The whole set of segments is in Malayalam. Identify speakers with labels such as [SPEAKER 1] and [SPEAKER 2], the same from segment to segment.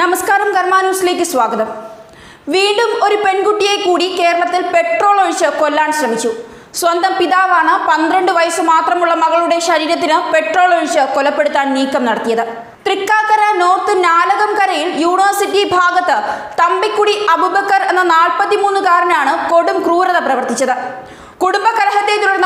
[SPEAKER 1] നമസ്കാരം കർമ്മ ന്യൂസിലേക്ക് സ്വാഗതം. വീണ്ടും ഒരു പെൺകുട്ടിയെ കൂടി കേരളത്തിൽ പെട്രോൾ ഒഴിച്ച് കൊല്ലാൻ ശ്രമിച്ചു. സ്വന്തം പിതാവാണ് പന്ത്രണ്ട് വയസ്സ് മാത്രമുള്ള മകളുടെ ശരീരത്തിന് പെട്രോൾ ഒഴിച്ച് കൊലപ്പെടുത്താൻ നീക്കം നടത്തിയത്. തൃക്കാക്കര നോർത്ത് നാലകംകരയിൽ യൂണിവേഴ്സിറ്റി ഭാഗത്ത് തമ്പിക്കുടി അബുബക്കർ എന്ന നാൽപ്പത്തിമൂന്നുകാരനാണ് കൊടും ക്രൂരത പ്രവർത്തിച്ചത്. കുടുംബകലഹത്തെ തുടർന്ന്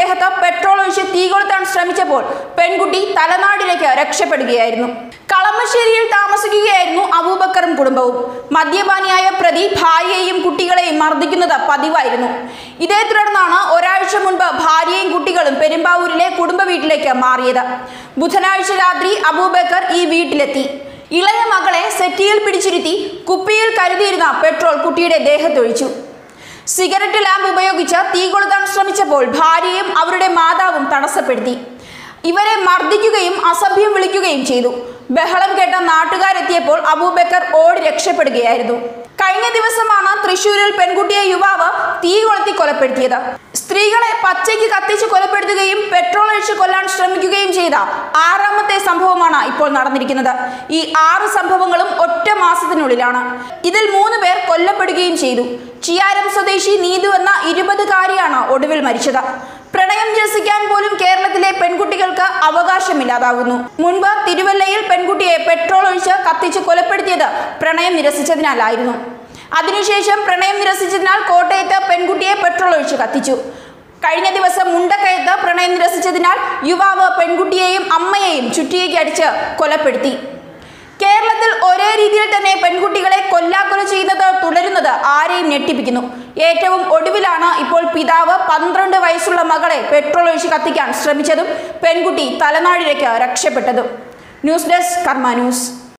[SPEAKER 1] ദേഹത്ത് പെട്രോൾ ഒഴിച്ച് തീ കൊളുത്താൻ ശ്രമിച്ചപ്പോൾ പെൺകുട്ടി തലനാടിലേക്ക് രക്ഷപ്പെടുകയായിരുന്നു. കളമശ്ശേരിയിൽ താമസിക്കുകയായിരുന്നു അബൂബക്കറും കുടുംബവും. മദ്യപാനിയായ പ്രതി ഭാര്യയെയും കുട്ടികളെയും മർദ്ദിക്കുന്നത് പതിവായിരുന്നു. ഇതേ തുടർന്നാണ് ഒരാഴ്ച മുൻപ് ഭാര്യയും കുട്ടികളും പെരുമ്പാവൂരിലെ കുടുംബ വീട്ടിലേക്ക് മാറിയത്. ബുധനാഴ്ച രാത്രി അബൂബക്കർ ഈ വീട്ടിലെത്തി. ഇളയ മകളെ സെറ്റിയിൽ പിടിച്ചിരുത്തി കുപ്പിയിൽ കരുതിയിരുന്ന പെട്രോൾ കുട്ടിയുടെ ദേഹത്തൊഴിച്ചു. സിഗരറ്റ് ലാമ്പ് ഉപയോഗിച്ച് തീ കൊളുത്താൻ ശ്രമിച്ചപ്പോൾ ഭാര്യയും അവരുടെ മാതാവും തടസ്സപ്പെടുത്തി. ഇവരെ മർദ്ദിക്കുകയും അസഭ്യം വിളിക്കുകയും ചെയ്തു. ബഹളം കേട്ട നാട്ടുകാരെത്തിയപ്പോൾ അബൂബക്കർ ഓടി രക്ഷപ്പെടുകയായിരുന്നു. കഴിഞ്ഞ ദിവസമാണ് തൃശൂരിൽ പെൺകുട്ടിയെ യുവാവ് തീ കൊളുത്തി കൊലപ്പെടുത്തിയത്. സ്ത്രീകളെ പച്ചയ്ക്ക് കത്തിച്ച് കൊലപ്പെടുത്തുകയും പെട്രോൾ ഒഴിച്ച് കൊല്ലാൻ ശ്രമിക്കുകയും ചെയ്ത ആറാമത്തെ സംഭവമാണ് ഇപ്പോൾ നടന്നിരിക്കുന്നത്. ഈ ആറ് സംഭവങ്ങളും ഒറ്റ മാസത്തിനുള്ളിലാണ്. ഇതിൽ മൂന്ന് പേർ കൊല്ലപ്പെടുകയും ചെയ്തു. ചിയാരം സ്വദേശി നീതു എന്ന ഇരുപതുകാരിയാണ് ഒടുവിൽ മരിച്ചത്. പ്രണയം രസിക്കാൻ പോലും കേരളത്തിലെ പെൺകുട്ടികൾക്ക് അവകാശമില്ലാതാകുന്നു മുൻപ് തിരുവല്ലയിൽ പെൺകുട്ടിയെ പെട്രോൾ ഒഴിച്ച് കത്തിച്ച് കൊലപ്പെടുത്തിയത് പ്രണയം നിരസിച്ചതിനാലായിരുന്നു. അതിനുശേഷം പ്രണയം നിരസിച്ചതിനാൽ കോട്ടയത്ത് പെൺകുട്ടിയെ പെട്രോൾ ഒഴിച്ച് കത്തിച്ചു. കഴിഞ്ഞ ദിവസം മുണ്ടക്കയത്ത് പ്രണയം നിരസിച്ചതിനാൽ യുവാവ് പെൺകുട്ടിയെയും അമ്മയെയും ചുറ്റിയേക്ക് അടിച്ച് കൊലപ്പെടുത്തി. കേരളത്തിൽ രീതിയിൽ തന്നെ പെൺകുട്ടികളെ കൊല്ലാക്കൊല ചെയ്യുന്നത് തുടരുന്നത് ആരെയും ഞെട്ടിപ്പിക്കുന്നു. ഏറ്റവും ഒടുവിലാണ് ഇപ്പോൾ പിതാവ് പന്ത്രണ്ട് വയസ്സുള്ള മകളെ പെട്രോൾ ഒഴിച്ച് കത്തിക്കാൻ ശ്രമിച്ചതും പെൺകുട്ടി തലനാടിലേക്ക് രക്ഷപ്പെട്ടതും. News desk Karma news.